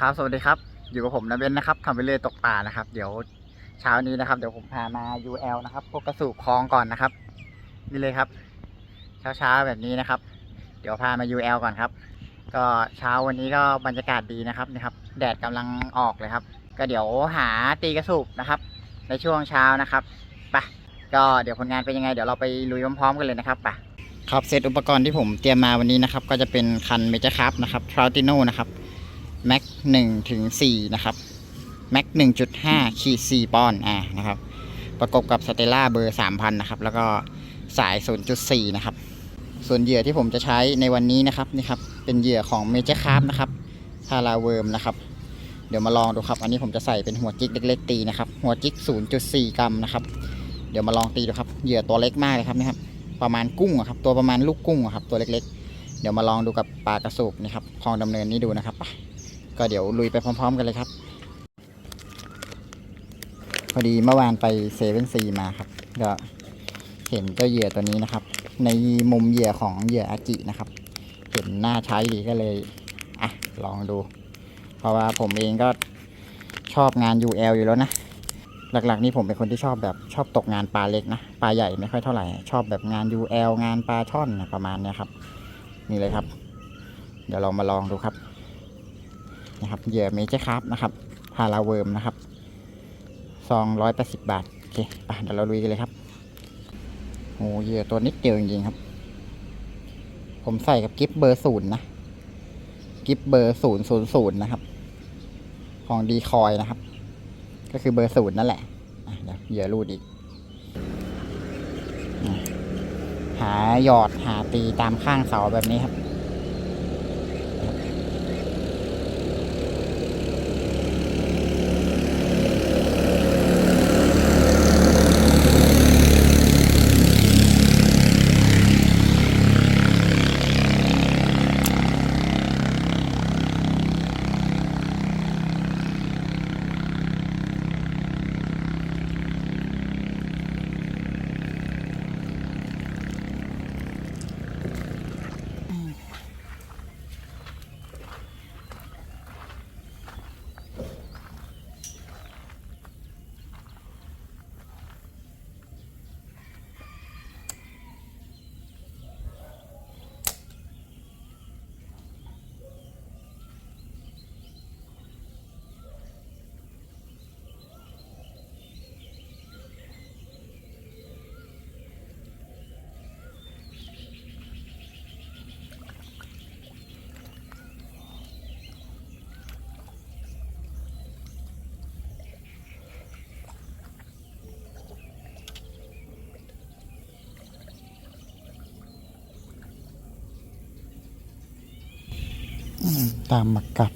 ครับสวัสดีครับ อยู่กับผมนะเบนนะครับทำไปเรื่อยตกปลานะครับ เดี๋ยวเช้านี้นะครับ เดี๋ยวผมพามา UL นะครับพวกกระสูบคลองก่อนนะครับ นี่เลยครับ เช้าเช้าๆแบบนี้นะครับ เดี๋ยวพามา UL ก่อนครับ ก็เช้าวันนี้ก็บรรยากาศดีนะครับนี่ครับแดดกำลังออกเลยครับ ก็เดี๋ยวหาตีกระสูบนะครับ ในช่วงเช้านะครับไปก็เดี๋ยวผลงานเป็นยังไง เดี๋ยวเราไปลุยพร้อมๆกันเลยนะครับไปครับเซตอุปกรณ์ที่ผมเตรียมมาวันนี้นะครับ ก็จะเป็นคันเมจ r ครับนะครับทร u ติโนนะครับ แม็กหนึ่งถึงสี่นะครับแม็กหนึ่งจุดห้าขีดสี่ปอนด์อ่านะครับ ประกบกับสเตล่าเบอร์สามพันนะครับ แล้วก็สายศูนย์จุดสี่นะครับ ส่วนเหยื่อที่ผมจะใช้ในวันนี้นะครับนี่ครับ เป็นเหยื่อของเมเจอร์คาร์นะครับพาราเวิร์มนะครับเดี๋ยวมาลองดูครับ อันนี้ผมจะใส่เป็นหัวจิกเล็กๆตีนะครับ หัวจิก 0.4 กรัมนะครับ เดี๋ยวมาลองตีดูครับ เหยื่อตัวเล็กมากเลยครับนี่ครับ ประมาณกุ้งครับ ตัวประมาณลูกกุ้งครับ ตัวเล็กๆ เดี๋ยวมาลองดูกับปลากระสูบนี่ครับ คลองดำเนินนี้ดูนะครับไป ก็เดี๋ยวลุยไปพร้อม ๆ กันเลยครับ พอดีเมื่อวานไปเซเว่นซีมาครับ ก็เห็นเจ้าเหยื่อตัวนี้นะครับ ในมุมเหยื่อของเหยื่ออาจินะครับ เห็นน่าใช้ดีก็เลยอะลองดู เพราะว่าผมเองก็ชอบงาน UL อยู่แล้วนะ หลักๆ นี่ผมเป็นคนที่ชอบแบบชอบตกงานปลาเล็กนะ ปลาใหญ่ไม่ค่อยเท่าไหร่ ชอบแบบงาน UL งานปลาช่อนนะประมาณนี้ครับ นี่เลยครับ เดี๋ยวเรามาลองดูครับ นะครับเหยื่อเมเจอร์ครับนะครับพาราเวิร์มนะครับซองร้อยแปดสิบบาท โอเคไปเดี๋ยวเราลุยกันเลยครับโอ้เหยื่อตัวนิดเดียวจริงๆครับ ผมใส่กับกิฟเบอร์ศูนย์นะ กิฟเบอร์ศูนย์ศูนย์ศูนย์นะครับ ของดีคอยนะครับ ก็คือเบอร์ศูนย์นั่นแหละเดี๋ยวเหยื่อรูดอีก หาหยอดหาตีตามข้างเสาแบบนี้ครับ ตามมากัด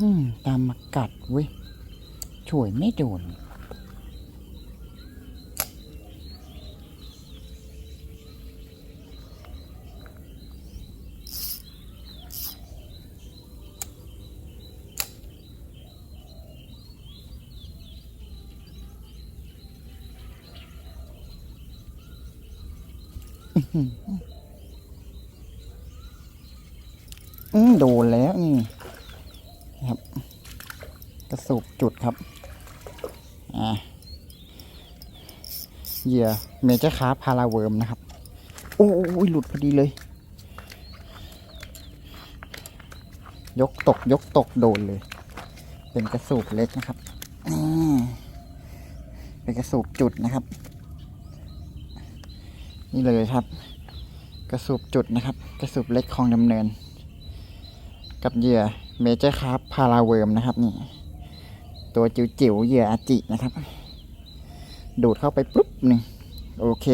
อืม ตามมากัดเว้ยช่วยไม่โดน อืมโดนแล้วนี่ครับ กระสุบจุดครับ อ่าเหยื่อเมเจอร์คาร์พาราเวิร์มนะครับ โอ้ยหลุดพอดีเลย ยกตกยกตกโดนเลย เป็นกระสูบเล็กนะครับเป็นกระสูบจุดนะครับ นี่เลยครับ กระสูบจุดนะครับ กระสูบเล็กคลองดำเนิน กับเหยื่อเมเจอร์คาร์พาราเวิร์มนะครับนี่ ตัวจิ๋วๆเหยื่ออาจินะครับ ดูดเข้าไปปุ๊บหนึ่งโอเค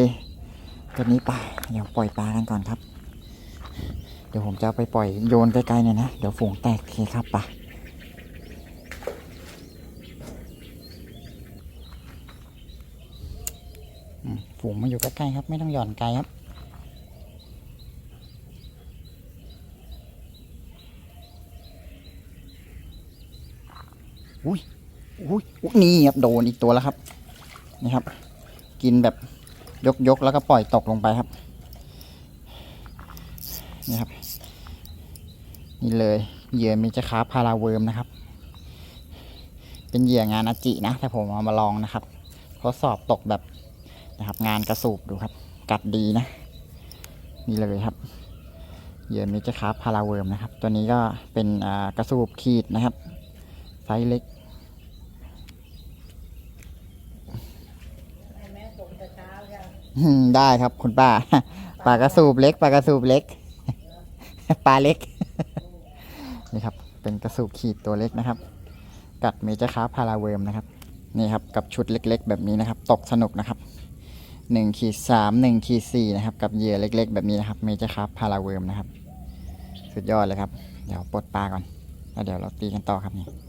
ตัวนี้ปลาเดี๋ยวปล่อยปลากันก่อนครับ เดี๋ยวผมจะไปปล่อยโยนไกลๆหน่อยนะ เดี๋ยวฝูงแตกเคครับปลาฝูงมาอยู่ใกล้ๆครับ ไม่ต้องหย่อนไกลครับ อุ้ยอุ้ยอุ๊ยนี่ครับโดนอีกตัวแล้วครับ นี่ครับ กินแบบยกยกๆแล้วก็ปล่อยตกลงไปครับ นี่ครับ นี่เลยเหยื่อมิจคาพาราเวิร์มนะครับ เป็นเหยื่องานอาจินะ แต่ผมเอามาลองนะครับทดสอบตกแบบนะครับ งานกระสูบดูครับ กัดดีนะ นี่เลยครับเหยื่อมิจคาพาราเวิร์มนะครับ ตัวนี้ก็เป็นกระสูบขีดนะครับ ไซส์เล็กอืมได้ครับคุณป้าปลากระสูบเล็กปลากระสูบเล็กปลาเล็กนี่ครับ เป็นกระสูบขีดตัวเล็กนะครับ กัดเมเจอร์คาร์พาราเวิร์มนะครับนี่ครับกับชุดเล็ก ๆ แบบนี้นะครับ ตกสนุกนะครับหนึ่งขีดสามหนึ่งขีดสี่นะครับ กับเหยื่อเล็ก ๆ แบบนี้นะครับเมเจอร์คาร์พาราเวิร์มนะครับ สุดยอดเลยครับ เดี๋ยวปลดปลาก่อนแล้วเดี๋ยวเราตีกันต่อครับนี่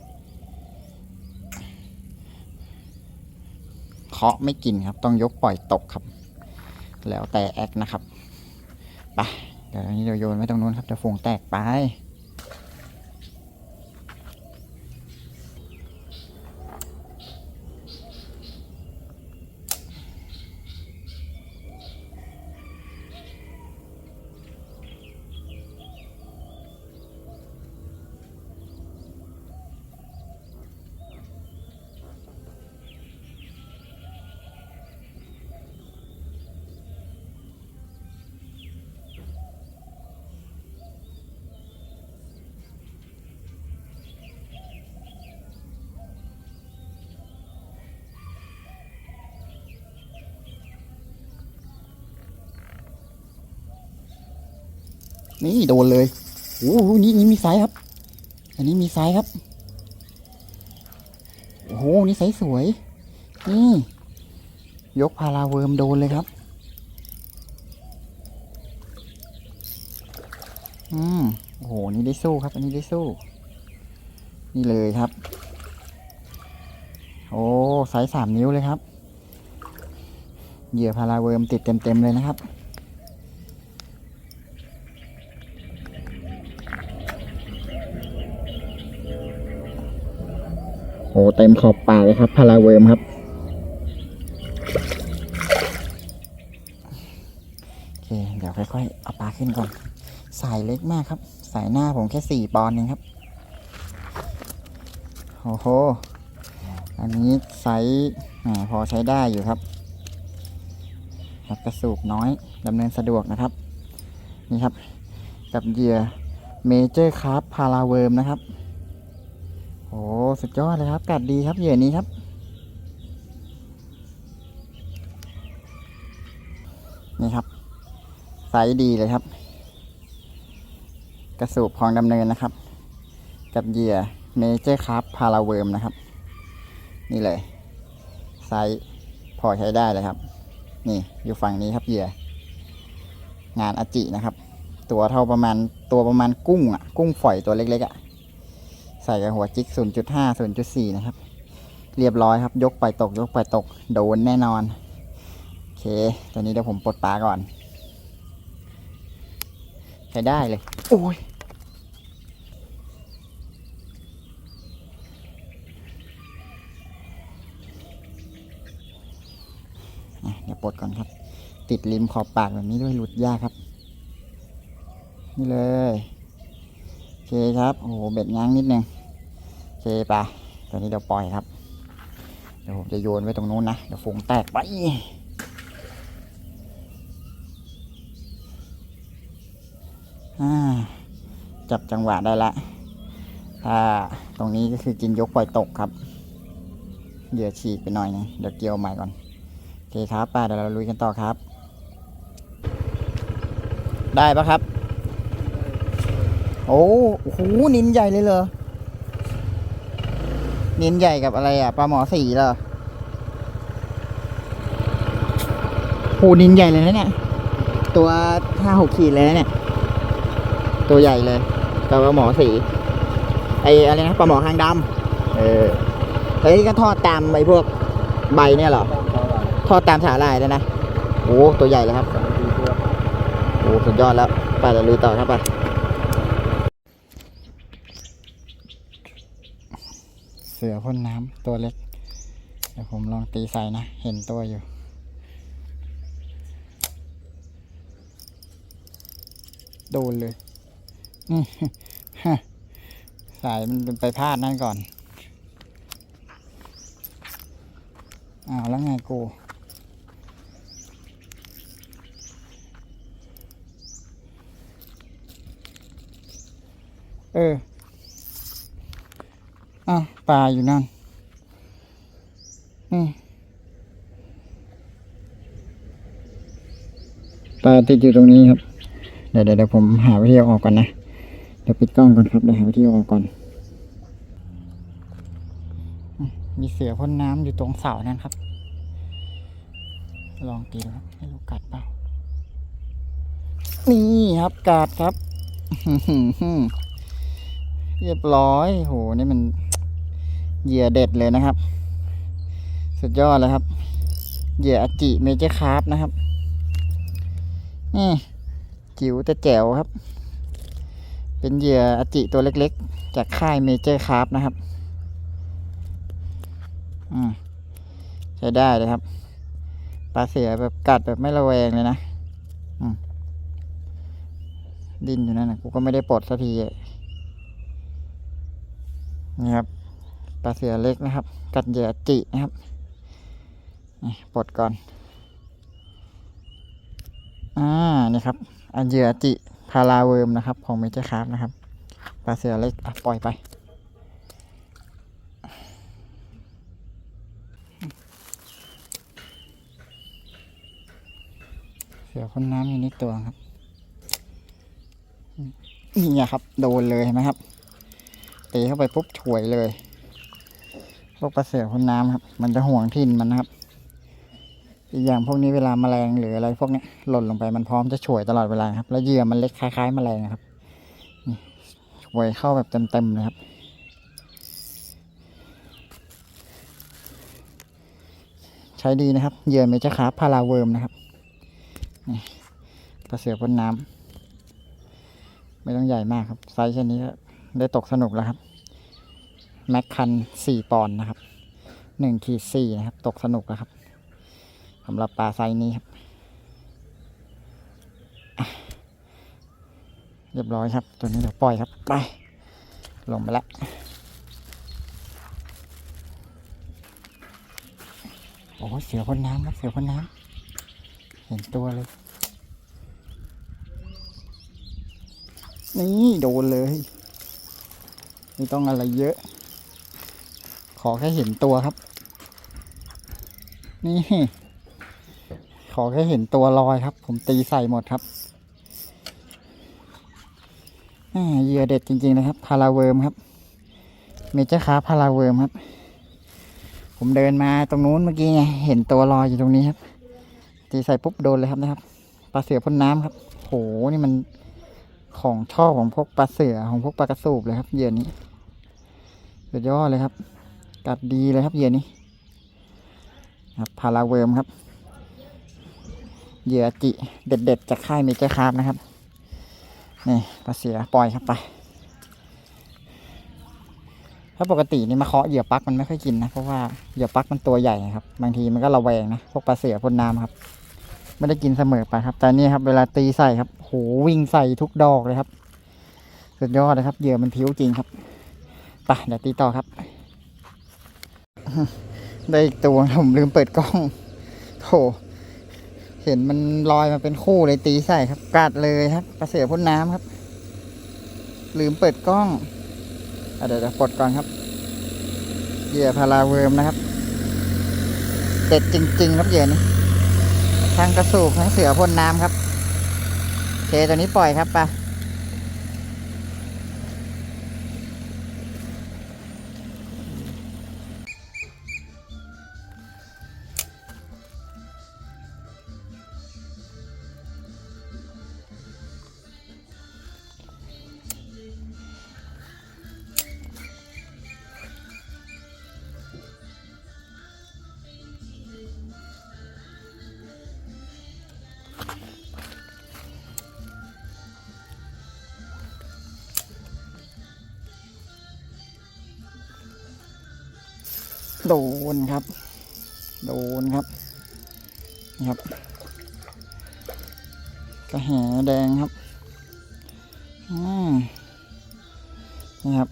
เคาะไม่กินครับ ต้องยกปล่อยตกครับ แล้วแต่แอคนะครับ ไป เดี๋ยวนี้เดี๋ยวโยนไว้ตรงนู้นครับจะฟงแตกไป นี่โดนเลยโอ้โหนี่นี่มีไซส์ครับ อันนี้มีไซส์ครับ โอ้โห นี่ไซส์สวย นี่ ยกพาราเวิร์มโดนเลยครับ อืม โอ้โห นี่ได้สู้ครับ อันนี้ได้สู้ นี่เลยครับ โอ้ไซส์สามนิ้วเลยครับ เหยื่อพาราเวิร์มติดเต็มๆเลยนะครับ อ้เต็มขอบปากเลยครับพาราเวิร์มครับ โอเค เดี๋ยวค่อยๆ เอาปลาขึ้นก่อน สายเล็กมากครับ สายหน้าผมแค่สี่ปอนด์เองครับ โอ้โห อันนี้ไซส์พอใช้ได้อยู่ครับครับกระสูบน้อยดำเนินสะดวกนะครับ นี่ครับ กับเหยื่อเมเจอร์คาร์พาราเวิร์มนะครับ โอ้สุดยอดเลยครับ กัดดีครับเหยื่อนี้ครับ นี่ครับไซส์ดีเลยครับ กระสูบพองดำเนินนะครับ กับเหยื่อเมเจอร์คัพพาราเวิร์มนะครับ นี่เลยไซส์พอใช้ได้เลยครับ นี่อยู่ฝั่งนี้ครับเหยื่องานอจินะครับ ตัวเท่าประมาณตัวประมาณกุ้งอะ กุ้งฝอยตัวเล็กๆอะ ใส่กับหัวจิก 0.5 0.4 นะครับ เรียบร้อยครับ ยกไปตก ยกไปตก โดนแน่นอน โอเค ตอนนี้เดี๋ยวผมปลดปลาก่อน ใช้ได้เลย โอ้ยอะเดี๋ยวปลดก่อนครับ ติดริมขอบปากแบบนี้ด้วยหลุดยากครับ นี่เลย โอเคครับ โอ้โห เบ็ดง้างนิดนึงโอ เคไปตอนนี้เดี๋ยวปล่อยครับ เดี๋ยวผมจะโยนไว้ตรงนู้นนะ เดี๋ยวฟงแตกไปจับจังหวะได้ละถ้าตรงนี้ก็คือกินยกปล่อยตกครับเหยื่อฉีกไปหน่อยนึงเดี๋ยวเกี่ยวใหม่ก่อน โอเคครับป้าเดี๋ยวเราลุยกันต่อครับ ได้ปะครับ โอ้โหนินใหญ่เลยเหรอ นินใหญ่กับอะไรอะปลาหมอสีเหรอโหนินใหญ่เลยนะเนี่ย ตัวห้าหกขีดเลยนะเนี่ย ตัวใหญ่เลยปลาหมอสีไออะไรนะปลาหมอหางดำเออเฮ้ยก็ทอดตามไอพวกใบเนี่ยเหรอ ทอดตามสาหร่ายแล้วนะ โอ้ตัวใหญ่เลยครับ โอ้สุดยอดแล้ว ไปเราลุยต่อครับไป เสือ พ่นน้ำตัวเล็ก เดี๋ยวผมลองตีใส่นะ เห็นตัวอยู่ โดนเลย นี่ฮะสายมันไปพลาดนั่นก่อน อ้าว แล้วไงกูเออ ปลาอยู่นั่นปลาติดอยู่ตรงนี้ครับ เดี๋ยวเดี๋ยวผมหาวิธีออกก่อนนะ เดี๋ยวปิดกล้องก่อนครับ เดี๋ยวหาวิธีออกก่อนมมีเสือพ่นน้ำอยู่ตรงเสานั่นครับ ลองตีดูครับไม่รู้กัดเปล่า นี่ครับกัดครับเรียบร้อย โห นี่มัน เหยื่อเด็ดเลยนะครับ สุดยอดเลยครับ เหยื่ออาจิเมเจอร์คาร์ฟนะครับ นี่จิ๋วแต่แจ๋วครับ เป็นเหยื่ออาจิตัวเล็กๆ จากค่ายเมเจอร์คาร์ฟนะครับ อืมใช้ได้เลยครับ ปลาเสือแบบกัดแบบไม่ระแวงเลยนะอืมดินอยู่นั่นนะกูก็ไม่ได้ปลดสักทีนี่ครับ ลาเสือเล็กนะครับ กัดเหยื่อจินะครับนี่ปลดก่อน อ่า นี่ครับอันเหยื่อจิพาราเวิร์มนะครับ ของเมเจอร์คาร์ฟนะครับ ปลาเสือเล็กอะปล่อยไปเสือพ่นน้ำอยู่นิดตัวครับ นี่ครับ โดนเลยเห็นไหมครับตีเข้าไปปุ๊บฉวยเลย พวกปลาเสือพ่นน้ำครับ มันจะห่วงถิ่นมันนะครับ อีกอย่างพวกนี้เวลาแมลงหรืออะไรพวกนี้หล่นลงไปมันพร้อมจะฉวยตลอดเวลาครับ แล้วเหยื่อมันเล็กคล้ายๆแมลงนะครับฉวยเข้าแบบเต็มๆเลยครับใช้ดีนะครับ เหยื่อเมจอร์คาร์พาราเวิร์มนะครับปลาเสือพ่นน้ำไม่ต้องใหญ่มากครับ ไซส์เช่นนี้ก็ได้ตกสนุกแล้วครับ แม็กคันสี่ปอนด์นะครับหนึ่งขีดสี่นะครับ ตกสนุกแล้วครับสำหรับปลาไซนี้ครับ เรียบร้อยครับ ตัวนี้เดี๋ยวปล่อยครับ ไป ลงไปแล้วโอ้เสือพ่นน้ำครับ เสือพ่นน้ำเห็นตัวเลย นี่ โดนเลย ไม่ต้องอะไรเยอะ อแค่เห็นตัวครับ นี่ ขอแค่เห็นตัวลอยครับ ผมตีใส่หมดครับเหยื่อเด็ดจริงๆเลยครับ พาราเวิร์มครับ เมเจอร์คาพาราเวิร์มครับ ผมเดินมาตรงนู้นเมื่อกี้ไง เห็นตัวลอยอยู่ตรงนี้ครับ ตีใส่ปุ๊บโดนเลยครับนะครับ ปลาเสือพ่นน้ำครับ โห นี่มันของชอบของพวกปลาเสือของพวกปลากระสูบเลยครับเหยื่อนี้สุดยอดเลยครับ กัดดีเลยครับเหยื่อนี้ครับพาราเวิร์มครับ เหยื่อจิเด็ด ๆ จากค่ายเมเจอร์คาร์ฟนะครับ นี่ปลาเสือปล่อยครับไปถ้าปกตินี่มาเคาะเหยื่อปลักมันไม่ค่อยกินนะเพราะว่าเหยื่อปลักมันตัวใหญ่ครับ บางทีมันก็ระแวงนะพวกปลาเสือพ่นน้ำครับ ไม่ได้กินเสมอไปครับ แต่นี่ครับ เวลาตีใส่ครับโหวิ่งใส่ทุกดอกเลยครับ สุดยอดเลยครับเหยื่อมันผิวจริงครับไปเดี๋ยวตีต่อครับ ได้อีกตัวผมลืมเปิดกล้องโถเห็นมันลอยมาเป็นคู่เลยตีใส่ครับ กัดเลยครับปลาเสือพ่นน้ำครับ ลืมเปิดกล้องอเดี๋ยวเดี๋ยวปลดก่อนครับเหยื่อพาราเวิร์มนะครับเด็ดจริง ๆ ครับเหยื่อนี้ทั้งกระสูบทั้งเสือพ่นน้ำครับเคตัวนี้ปล่อยครับปะ โดนครับ โดนครับนี่ครับกระแหแดงครับอ่านี่ครับ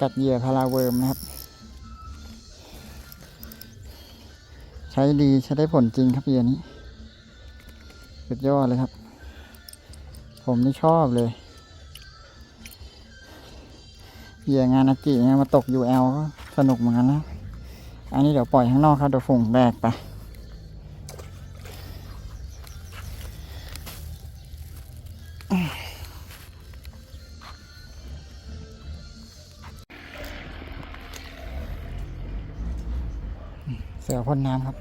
กัดเหยื่อพาราเวิร์มนะครับ ใช้ดีใช้ได้ผลจริงครับเหยื่อนี้สุดยอดเลยครับ ผมนี่ชอบเลย เหยื่องานอากิเนี่ยมาตก UL ก็สนุกเหมือนกันนะ อันนี้เดี๋ยวปล่อยข้างนอกครับเดี๋ยวฝุ่งแบกไปเสือพ่นน้ำครับ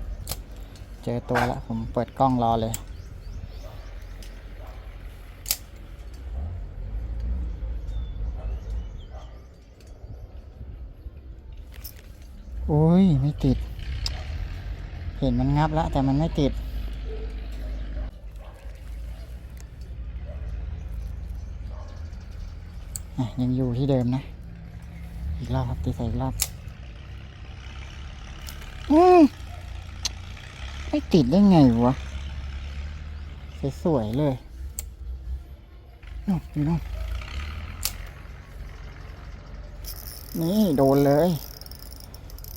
เจอตัวแล้วผมเปิดกล้องรอเลย โอ้ย ไม่ติด เห็นมันงับแล้ว แต่มันไม่ติด ยังอยู่ที่เดิมนะ อีกรอบครับตีใส่อีกรอบ อืมไม่ติดได้ไงวะ สวยๆเลยนู่นอยู่นู่นนี่ โดนเลย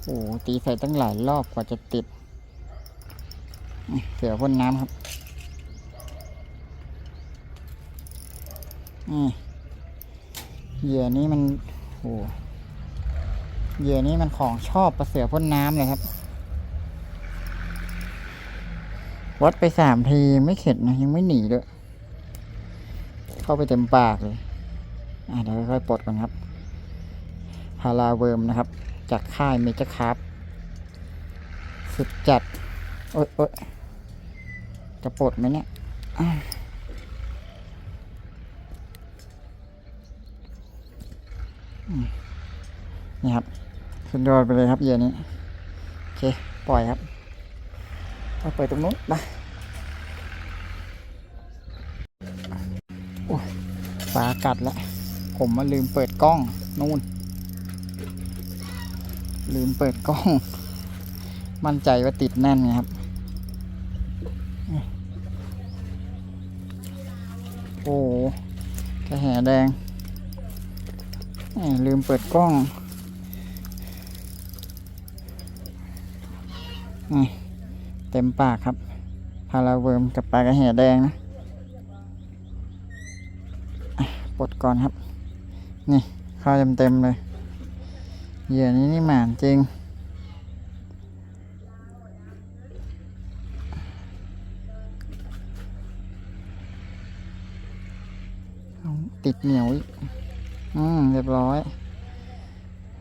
โอ้ตีใส่ตั้งหลายรอบกว่าจะติด เสือพ่นน้ำครับนี่เหยื่อนี้มันโอ้เหยื่อนี้มันของชอบปลาเสือพ่นน้ำเลยครับ วัดไปสามทีไม่เข็ดนะ ยังไม่หนีด้วย เข้าไปเต็มปากเลย อะเดี๋ยวค่อยๆปลดก่อนครับ พาราเวิร์มนะครับ จากค่ายเมเจคาร์สุดจัด โอ๊ยโอ๊ยจะปลดไหมเนี่ยนี่ครับ สุดยอดไปเลยครับเยื่อนี้ โอเค ปล่อยครับไปเปิดตรงนู้นไปโอ้ยปลากัดแล้ว ผมมาลืมเปิดกล้อง นู่น ลืมเปิดกล้อง มั่นใจว่าติดแน่นไงครับ โอ้กระแหแดง ลืมเปิดกล้องนี่เต็มปากครับ พาราเวิร์มกับปลากระแหแดงนะปลดก่อนครับ นี่ข้าวเต็มๆเลย เหยื่อนี้นี่หมานจริง ติดเหนียวอีก อืม เรียบร้อย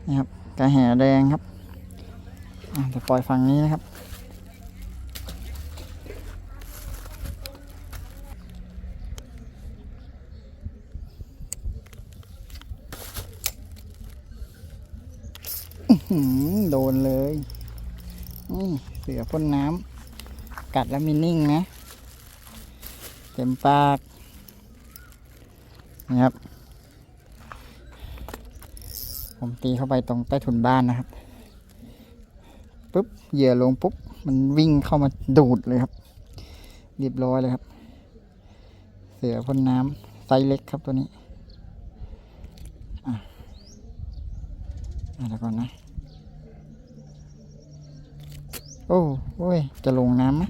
นี่ครับกระแหแดงครับอะเดี๋ยวปล่อยฝั่งนี้นะครับ หืมโดนเลยนี่ เสือพ่นน้ำกัดแล้วมีนิ่งนะเต็มปากนะครับ ผมตีเข้าไปตรงใต้ถุนบ้านนะครับปุ๊บเหยื่อลงปุ๊บมันวิ่งเข้ามาดูดเลยครับเรียบร้อยเลยครับ เสือพ่นน้ำไซส์เล็กครับตัวนี้อะอะเดี๋ยวก่อนนะ โอ้โอ้ย จะลงน้ำไหม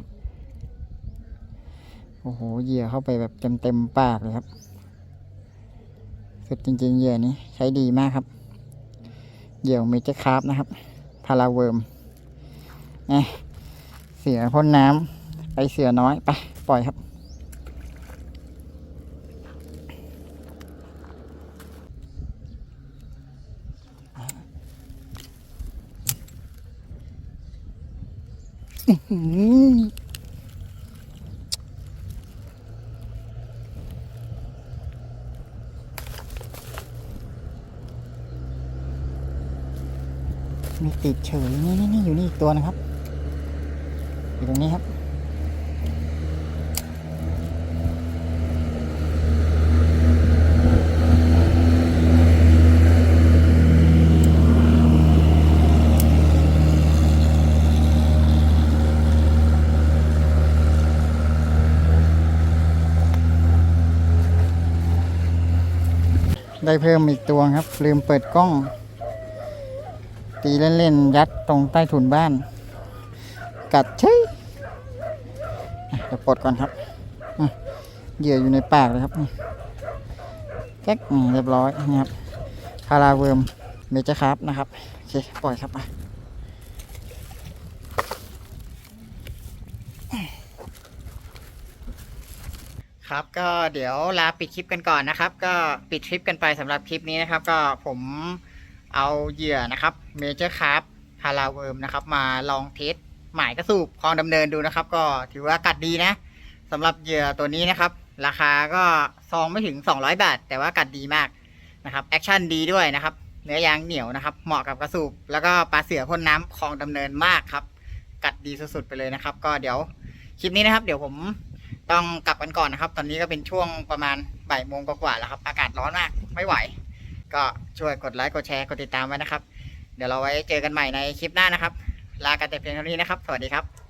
โอ้โห เหยื่อเข้าไปแบบเต็มเต็มปากเลยครับ สุดจริงๆ เหยื่อนี้ใช้ดีมากครับ เหยื่อเมจคาร์ฟนะครับ พาราเวิร์มนะเสือพ่นน้ำไปเสือน้อย ไป ปล่อยครับ มีติดเฉยนี่นี่นี่อยู่นี่อีกตัวนะครับ ได้เพิ่มอีกตัวครับ ลืมเปิดกล้อง ตีเล่นๆ ยัดตรงใต้ถุนบ้าน กัดเฉยอะเดี๋ยวปลดก่อนครับเหยื่ออยู่ในปากเลยครับแก๊กเรียบร้อยนะครับพาราเวิร์มเมเจอร์ครับนะครับ โอเค ปล่อยครับ อะครับ ก็เดี๋ยวลาปิดคลิปกันก่อนนะครับ ก็ปิดทริปกันไปสำหรับคลิปนี้นะครับ ก็ผมเอาเหยื่อนะครับเมเจอร์คาร์พาราเวิร์มนะครับ มาลองเทสหมายกระสูบคลองดำเนินดูนะครับ ก็ถือว่ากัดดีนะสำหรับเหยื่อตัวนี้นะครับ ราคาก็ซองไม่ถึง 200 บาท แต่ว่ากัดดีมากนะครับแอคชั่นดีด้วยนะครับเนื้อยางเหนียวนะครับ เหมาะกับกระสูบ แล้วก็ปลาเสือพ่นน้ำคลองดำเนินมากครับ กัดดีสุดๆไปเลยนะครับ ก็เดี๋ยวคลิปนี้นะครับ เดี๋ยวผม ต้องกลับกันก่อนนะครับ ตอนนี้ก็เป็นช่วงประมาณบ่ายโมงกว่าๆแล้วครับ อากาศร้อนมากไม่ไหว ก็ช่วยกดไลค์กดแชร์กดติดตามไว้นะครับ เดี๋ยวเราไว้เจอกันใหม่ในคลิปหน้านะครับ ลากันแต่เพียงเท่านี้นะครับ สวัสดีครับ